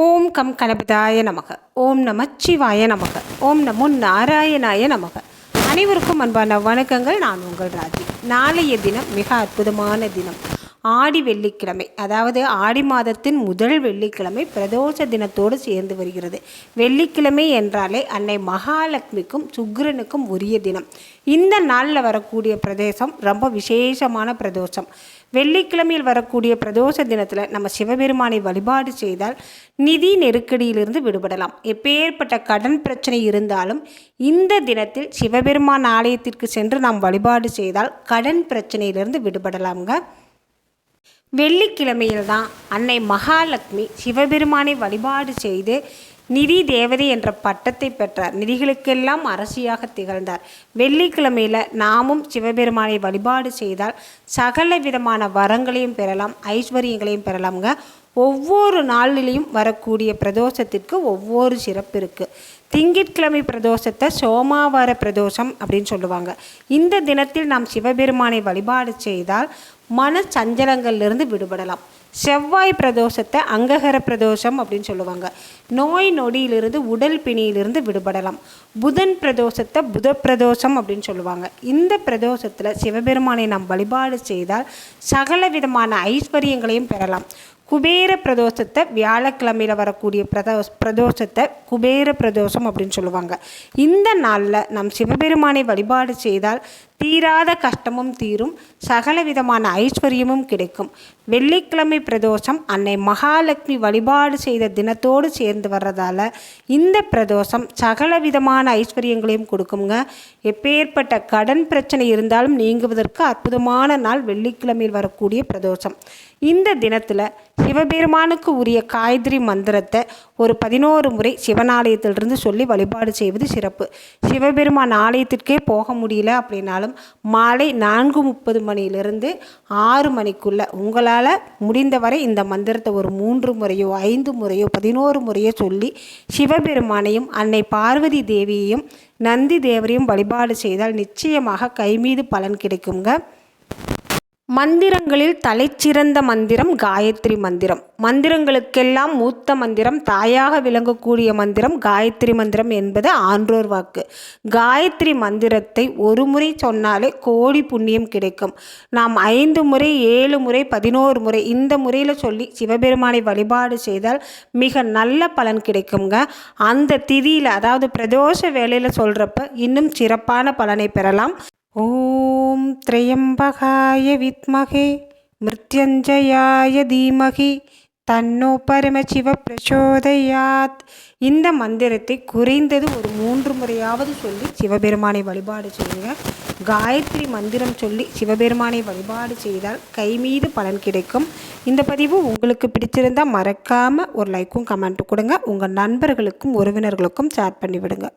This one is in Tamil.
ஓம் கம் கணபதாய நமக. ஓம் நமச்சிவாய நமக. ஓம் நமோ நாராயணாய நமக. அனைவருக்கும் அன்பான வணக்கங்கள். நான் உங்கள் ராஜி. நாளைய தினம் மிக அற்புதமான தினம். ஆடி வெள்ளிக்கிழமை அதாவது ஆடி மாதத்தின் முதல் வெள்ளிக்கிழமை பிரதோஷ தினத்தோடு சேர்ந்து வருகிறது. வெள்ளிக்கிழமை என்றாலே அன்னை மகாலட்சுமிக்கும் சுக்கிரனுக்கும் உரிய தினம். இந்த நாளில் வரக்கூடிய பிரதேசம் ரொம்ப விசேஷமான பிரதோஷம். வெள்ளிக்கிழமையில் வரக்கூடிய பிரதோஷ தினத்தில் நம்ம சிவபெருமானை வழிபாடு செய்தால் நிதி நெருக்கடியிலிருந்து விடுபடலாம். எப்பேற்பட்ட கடன் பிரச்சனை இருந்தாலும் இந்த தினத்தில் சிவபெருமான் ஆலயத்திற்கு சென்று நாம் வழிபாடு செய்தால் கடன் பிரச்சனையிலிருந்து விடுபடலாம்ங்க. வெள்ளிக்கிழமையில் தான் அன்னை மகாலட்சுமி சிவபெருமானை வழிபாடு செய்து நிதி தேவதை என்ற பட்டத்தை பெற்றார். நிதிகளுக்கெல்லாம் அரசியாக திகழ்ந்தார். வெள்ளிக்கிழமையில் நாமும் சிவபெருமானை வழிபாடு செய்தால் சகல விதமான வரங்களையும் பெறலாம் ஐஸ்வர்யங்களையும் பெறலாம்ங்க. ஒவ்வொரு நாளிலையும் வரக்கூடிய பிரதோஷத்திற்கு ஒவ்வொரு சிறப்பு இருக்குது திங்கட்கிழமை பிரதோஷத்தை சோமாவார பிரதோஷம் அப்படின்னு சொல்லுவாங்க. இந்த தினத்தில் நாம் சிவபெருமானை வழிபாடு செய்தால் மன சஞ்சலங்களிலிருந்து விடுபடலாம். செவ்வாய் பிரதோஷத்தை அங்ககர பிரதோஷம் அப்படின்னு சொல்லுவாங்க. நோய் நொடியிலிருந்து உடல் பிணியிலிருந்து விடுபடலாம். புதன் பிரதோஷத்தை புத பிரதோஷம் அப்படின்னு சொல்லுவாங்க. இந்த பிரதோஷத்தில் சிவபெருமானை நாம் வழிபாடு செய்தால் சகல விதமான ஐஸ்வர்யங்களையும் பெறலாம். குபேர பிரதோஷத்தை வியாழக்கிழமையில் வரக்கூடிய பிரதோ பிரதோஷத்தை குபேர பிரதோஷம் அப்படின்னு சொல்லுவாங்க. இந்த நாளில் நம் சிவபெருமானை வழிபாடு செய்தால் தீராத கஷ்டமும் தீரும் சகல விதமான ஐஸ்வர்யமும் கிடைக்கும். வெள்ளிக்கிழமை பிரதோஷம் அன்னை மகாலட்சுமி வழிபாடு செய்த தினத்தோடு சேர்ந்து வர்றதால இந்த பிரதோஷம் சகல விதமான ஐஸ்வர்யங்களையும் கொடுக்குங்க எப்பேற்பட்ட கடன் பிரச்சனை இருந்தாலும் நீங்குவதற்கு அற்புதமான நாள் வெள்ளிக்கிழமையில் வரக்கூடிய பிரதோஷம். இந்த தினத்தில் சிவபெருமானுக்கு உரிய காயத்ரி மந்திரத்தை ஒரு பதினோரு முறை சிவனாலயத்திலிருந்து சொல்லி வழிபாடு செய்வது சிறப்பு. சிவபெருமான் ஆலயத்திற்கே போக முடியல அப்படின்னாலும் மாலை நான்கு முப்பது மணியிலிருந்து ஆறு மணிக்குள்ளே உங்களால் முடிந்தவரை இந்த மந்திரத்தை ஒரு மூன்று முறையோ ஐந்து முறையோ பதினோரு முறையோ சொல்லி சிவபெருமானையும் அன்னை பார்வதி தேவியையும் நந்தி தேவரையும் வழிபாடு செய்தால் நிச்சயமாக கைமீது பலன் கிடைக்குங்க மந்திரங்களில் தலைச்சிறந்த மந்திரம் காயத்ரி மந்திரம். மந்திரங்களுக்கெல்லாம் மூத்த மந்திரம் தாயாக விளங்கக்கூடிய மந்திரம் காயத்ரி மந்திரம் என்பது ஆன்றோர் வாக்கு. காயத்ரி மந்திரத்தை ஒரு முறை சொன்னாலே கோடி புண்ணியம் கிடைக்கும். நாம் ஐந்து முறை ஏழு முறை பதினோரு முறை இந்த முறையில் சொல்லி சிவபெருமானை வழிபாடு செய்தால் மிக நல்ல பலன் கிடைக்குங்க அந்த திதியில் அதாவது பிரதோஷ வேலையில் சொல்கிறப்ப இன்னும் சிறப்பான பலனை பெறலாம். ஓம் திரையம்பகாய வித்மகே மிருத்யஞ்சயாய தீமகி தன்னோ பரமசிவ பிரச்சோதயாத் இந்த மந்திரத்தை குறைந்தது ஒரு மூன்று முறையாவது சொல்லி சிவபெருமானை வழிபாடு செய்யுங்க. காயத்ரி மந்திரம் சொல்லி சிவபெருமானை வழிபாடு செய்தால் கை மீது பலன் கிடைக்கும். இந்த பதிவு உங்களுக்கு பிடிச்சிருந்தால் மறக்காமல் ஒரு லைக்கும் கமெண்ட்டும் கொடுங்க. உங்கள் நண்பர்களுக்கும் உறவினர்களுக்கும் ஷேர் பண்ணிவிடுங்க.